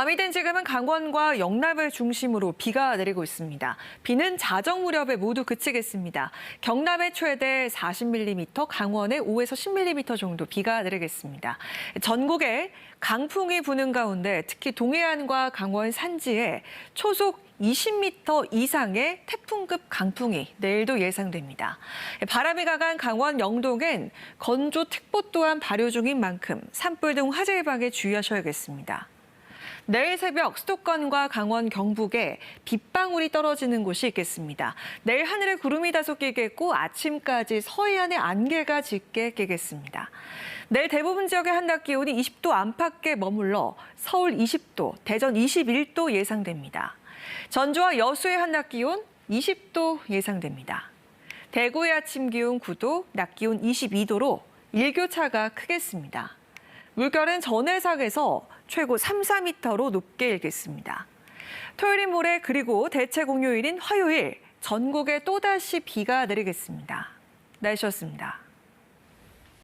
밤이 된 지금은 강원과 영남을 중심으로 비가 내리고 있습니다. 비는 자정 무렵에 모두 그치겠습니다. 경남의 최대 40mm, 강원에 5에서 10mm 정도 비가 내리겠습니다. 전국에 강풍이 부는 가운데 특히 동해안과 강원 산지에 초속 20m 이상의 태풍급 강풍이 내일도 예상됩니다. 바람이 강한 강원 영동엔 건조특보 또한 발효 중인 만큼 산불 등 화재 예방에 주의하셔야겠습니다. 내일 새벽 수도권과 강원 경북에 빗방울이 떨어지는 곳이 있겠습니다. 내일 하늘에 구름이 다소 끼겠고 아침까지 서해안에 안개가 짙게 끼겠습니다. 내일 대부분 지역의 한낮 기온이 20도 안팎에 머물러 서울 20도, 대전 21도 예상됩니다. 전주와 여수의 한낮 기온 20도 예상됩니다. 대구의 아침 기온 9도, 낮 기온 22도로 일교차가 크겠습니다. 물결은 전해상에서 최고 3, 4m로 높게 일겠습니다. 토요일인 모레 그리고 대체 공휴일인 화요일 전국에 또다시 비가 내리겠습니다. 날씨였습니다.